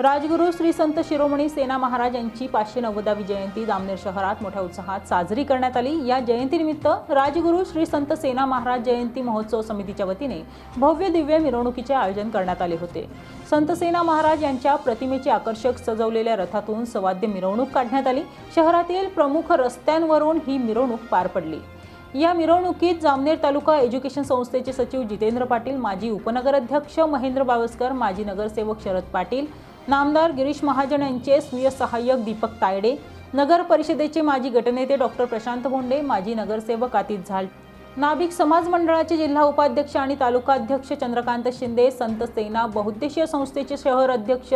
राजगुरू श्री संत शिरोमणी सेना महाराज यांची पाचशे नव्वदावी जयंती जामनेर शहरात मोठ्या उत्साहात साजरी करण्यात आली. या जयंतीनिमित्त राजगुरू श्री संत सेना महाराज जयंती महोत्सव समितीच्या वतीने भव्य दिव्य मिरवणुकीचे आयोजन करण्यात आले होते. संत सेना महाराज यांच्या प्रतिमेचे आकर्षक सजवलेल्या रथातून सवाद्य मिरवणूक काढण्यात आली. शहरातील प्रमुख रस्त्यांवरून ही मिरवणूक पार पडली. या मिरवणुकीत जामनेर तालुका एज्युकेशन संस्थेचे सचिव जितेंद्र पाटील माजी उपनगराध्यक्ष महेंद्र बावस्कर माजी नगरसेवक शरद पाटील नामदार गिरीश महाजन यांचे स्वीय सहाय्यक दीपक तायडे नगर परिषदेचे माजी गटनेते डॉक्टर प्रशांत भोंडे माजी नगरसेवक आतित झाल. नाभिक समाज मंडळाचे जिल्हा उपाध्यक्ष आणि तालुका अध्यक्ष चंद्रकांत शिंदे संत सेना बहुद्देशीय संस्थेचे शहर अध्यक्ष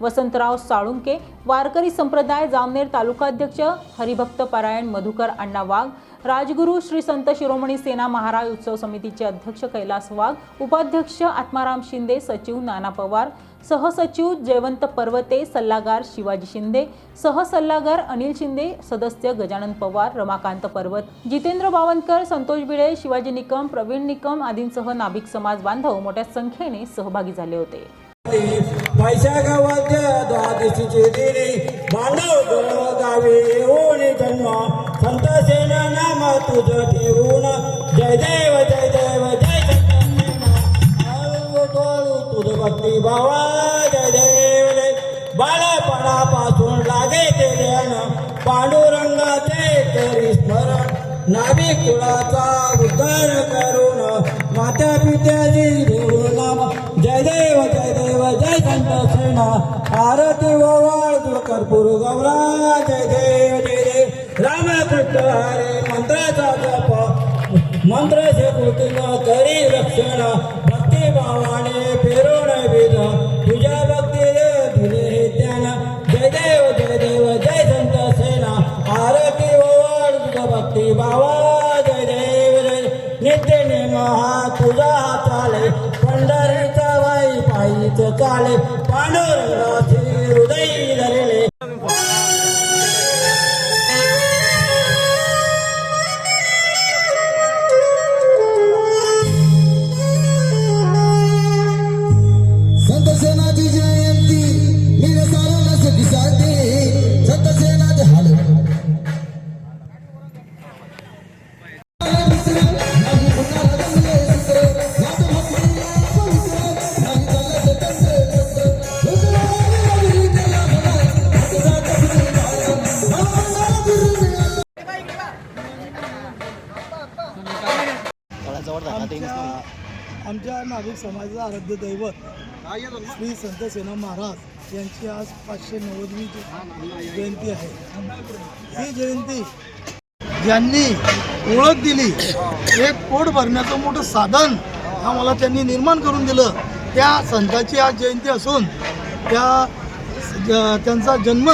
वसंतराव साळुंके वारकरी संप्रदाय जामनेर तालुकाध्यक्ष हरिभक्त पारायण मधुकर अण्णा वाघ राजगुरू श्री संत शिरोमणी सेना महाराज उत्सव समितीचे अध्यक्ष कैलास वाघ उपाध्यक्ष आत्माराम शिंदे सचिव नाना पवार सहसचिव जयवंत पर्वते सल्लागार शिवाजी शिंदे सहसल्लागार अनिल शिंदे सदस्य गजानन पवार रमाकांत पर्वत जितेंद्र बावनकर संतोष भिडे शिवाजी निकम प्रवीण निकम आदींसह नाभिक समाज बांधव मोठ्या संख्येने सहभागी झाले होते. पैशा गावी येऊन नाम तुझ ठेवून जय देव जय देव जय जगन्नाथ तुझ भक्ती भावा जय देव जय. बाळपणापासून लागे ते ध्यान पांडुरंगाचे तरी स्मरण. नावी कुळाचा उद्धार करून माता पित्याची देऊन नाम जय देव जय देव जय संत सेना आरती वळ कर्पूर गौरा जय देव जय. रामकृष्ण हरे मंत्राचा जप मंत्र शेकुतीनं करी रक्षण भक्ती भावाने श्री संत सेना महाराज यांची आज पाचशे नव्वदवी जयंती आहे. ही जयंती ज्यांनी ओळख दिली एक पोट भरण्याचं मोठं साधन आम्हाला त्यांनी निर्माण करून दिलं. त्या संताची आज जयंती असून त्या ज- त्यांचा जन्म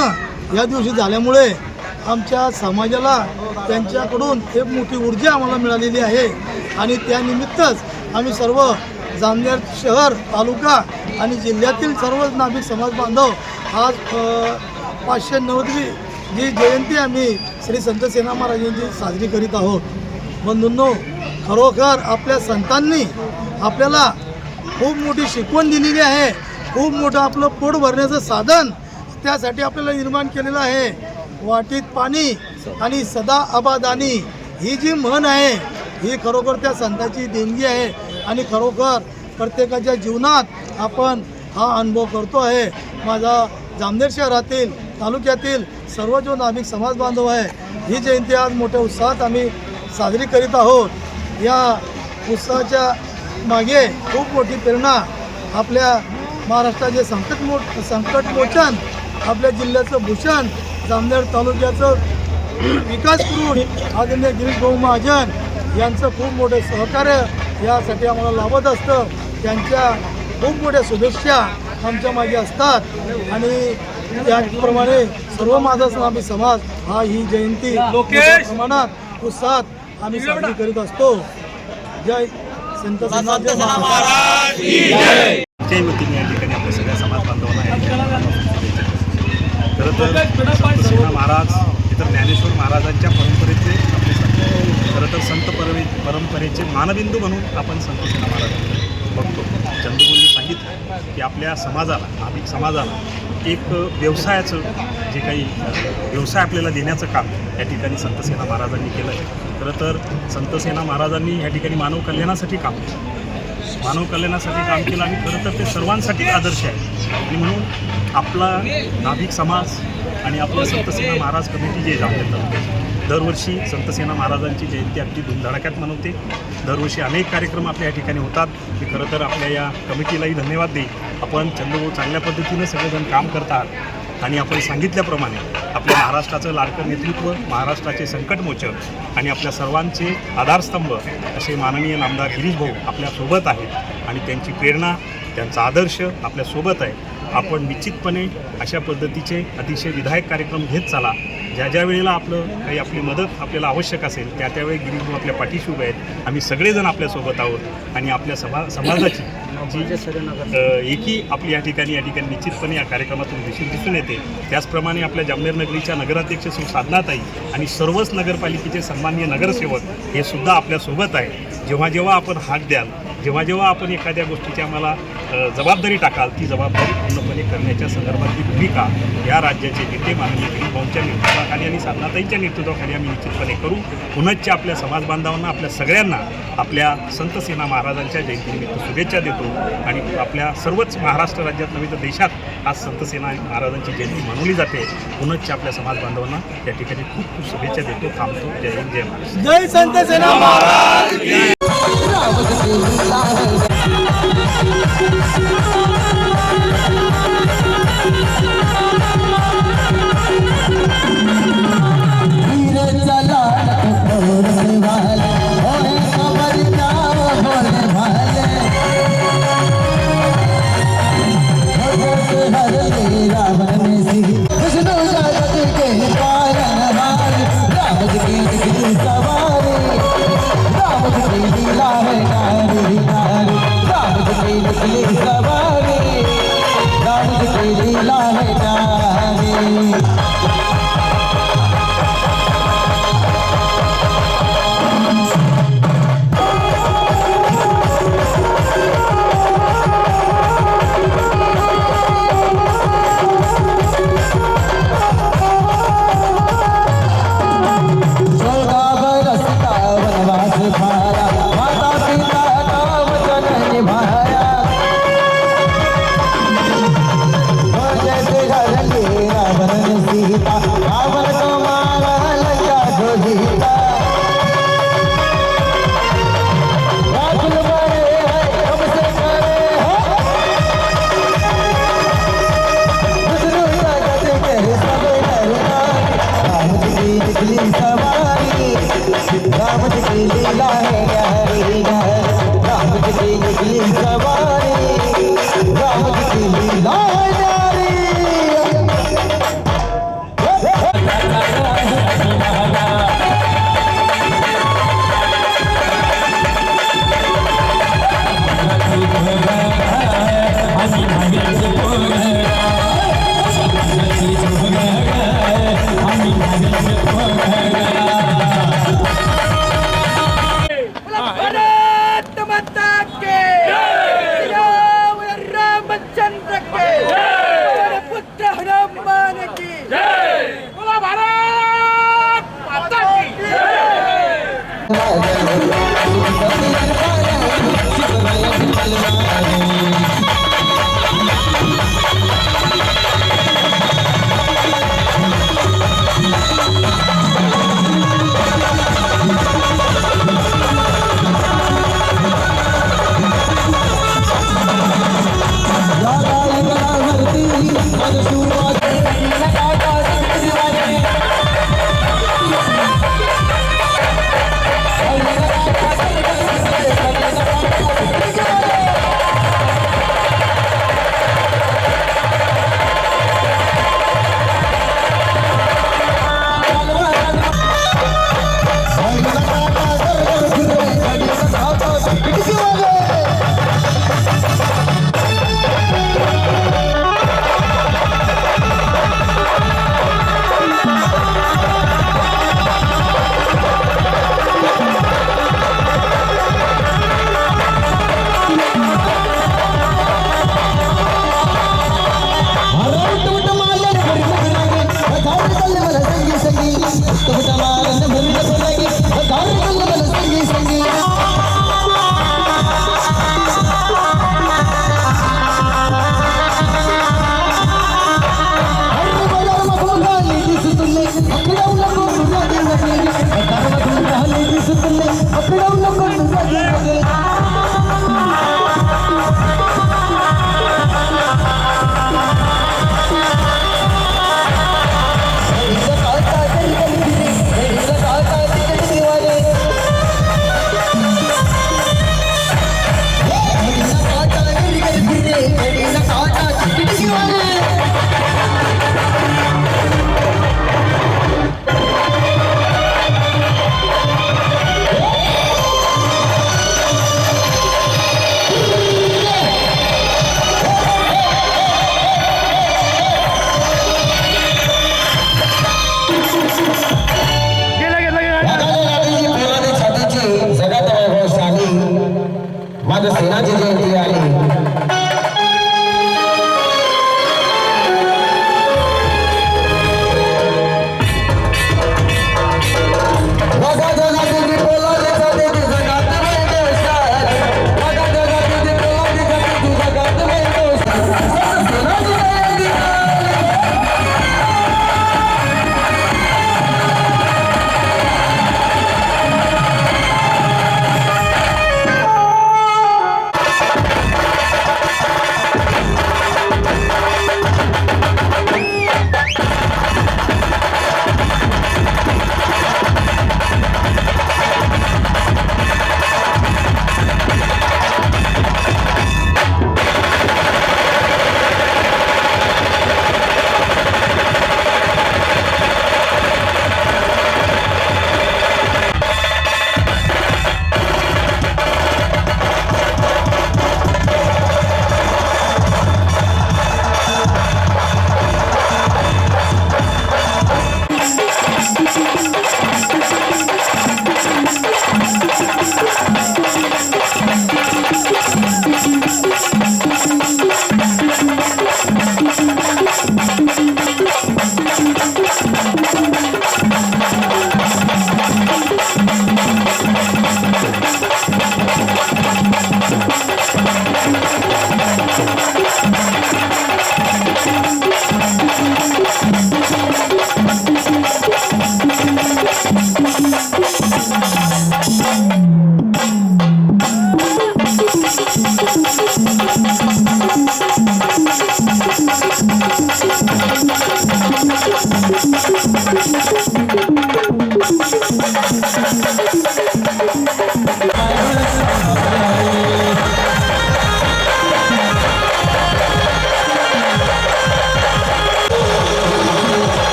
या दिवशी झाल्यामुळे आमच्या समाजाला त्यांच्याकडून एक मोठी ऊर्जा आम्हाला मिळालेली आहे. आणि त्यानिमित्तच आम्ही सर्व जामनेर शहर तालुका आणि जिल्ह्यातील सर्व नाभिक समाज बांधव आज पाचशे नव्वदवी जी जयंती आम्ही श्री संत सेना महाराजांची साजरी करीत आहोत. बंधूंनो खरोखर आपल्या संतांनी आपल्याला खूप मोठी शिकवण दिलेली आहे. खूप मोठं आपलं पोट भरण्याचं साधन त्यासाठी आपल्याला निर्माण केलेलं आहे. वाटीत पाणी आणि सदा आबादानी ही जी म्हण आहे ही खरोखर त्या संतांची देणगी आहे. आणि खरोखर प्रत्येकाच्या जीवनात आपण हा अनुभव करतो आहे. माझा जामनेर शहरातील तालुक्यातील सर्व जो नाभिक समाज बांधव आहे ही जयंती आज मोठ्या उत्साहात आम्ही साजरी करीत आहोत. या उत्साहाच्या मागे खूप मोठी प्रेरणा आपल्या महाराष्ट्राचे संकट मो संकट मोचन आपल्या जिल्ह्याचं भूषण जामनेर तालुक्याचं विकास करून आदरणीय गिरीश भाऊ महाजन यांचं खूप मोठं सहकार्य यासाठी आम्हाला लाभत असतं. त्यांच्या खूप मोठ्या शुभेच्छा आमच्या मागे असतात. आणि त्याचप्रमाणे सर्व माझा आम्ही समाज हा ही जयंती प्रमाणात उत्साहात आम्ही साजरी करीत असतो. जय संत या ठिकाणी आपल्या सगळ्या समाज बांधवांना खरं तर महाराज इतर ज्ञानेश्वर महाराजांच्या परंपरेचे आपले संत खरं तर संत परवे परंपरेचे मानबिंदू म्हणून आपण संत सेना महाराजांना बघतो. सांगितलं की आपल्या समाजाला नाभिक समाजाला एक व्यवसायाचं जे काही व्यवसाय आपल्याला देण्याचं काम या ठिकाणी संतसेना महाराजांनी केलं आहे खरं तर संतसेना महाराजांनी या ठिकाणी मानव कल्याणासाठी काम केलं. मानव कल्याणासाठी काम केलं आणि खरं तर ते सर्वांसाठी आदर्श आहे. आणि म्हणून आपला नाभिक समाज आणि आपलं संतसेना महाराज कमिटी जे जाणते दरवर्षी संतसेना महाराजांची जयंती अगदी धुमधडाक्यात मनवते. दरवर्षी अनेक कार्यक्रम आपल्या या ठिकाणी होतात. मी खरं तर आपल्या या कमिटीलाही धन्यवाद देईन. आपण चंद्रभाऊ चांगल्या पद्धतीनं सगळेजण काम करतात आणि आपण सांगितल्याप्रमाणे आपल्या महाराष्ट्राचं लाडकं नेतृत्व महाराष्ट्राचे संकटमोचक आणि आपल्या सर्वांचे आधारस्तंभ असे माननीय नामदार गिरीश भाऊ आपल्यासोबत आहेत. आणि त्यांची प्रेरणा त्यांचा आदर्श आपल्यासोबत आहे. आपण निश्चितपणे अशा पद्धतीचे अतिशय विधायक कार्यक्रम घेत चाला. ज्या ज्या वेळेला आपलं काही आपली मदत आपल्याला आवश्यक असेल त्या त्यावेळी गिरीश आपल्या पाठीशी उभे आहेत. आम्ही सगळेजण आपल्यासोबत आहोत आणि आपल्या सभा समाजाची जी एकी आपली या ठिकाणी या ठिकाणी निश्चितपणे या कार्यक्रमातून दिसून दिसून येते. त्याचप्रमाणे आपल्या जामनेर नगरीच्या नगराध्यक्ष श्री साधनाताई आणि सर्वच नगरपालिकेचे सन्माननीय नगरसेवक हे सुद्धा आपल्यासोबत आहे जेव्हा जेव्हा आपण हाक द्याल जेव्हा जेव्हा आपण एखाद्या गोष्टीची आम्हाला जबाबदारी टाकाल ती जबाबदारी पूर्णपणे करण्याच्या संदर्भातली भूमिका या राज्याचे नेते माननीय गिरीभाऊंच्या नेतृत्वाखाली आणि साधनाताईंच्या नेतृत्वाखाली आम्ही निश्चितपणे करू. पुनश्च आपल्या समाज बांधवांना आपल्या सगळ्यांना आपल्या संत सेना महाराजांच्या जयंतीनिमित्त शुभेच्छा देतो आणि आपल्या सर्वच महाराष्ट्र राज्यात नव्हे तर देशात आज संत सेना महाराजांची जयंती मनवली जाते. पुनश्च आपल्या समाज बांधवांना या ठिकाणी खूप खूप शुभेच्छा देतो थांबतो. जय हिंद जय महाराज जय संत सेना Maharaj I'm looking through the sun.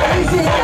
Felicidade!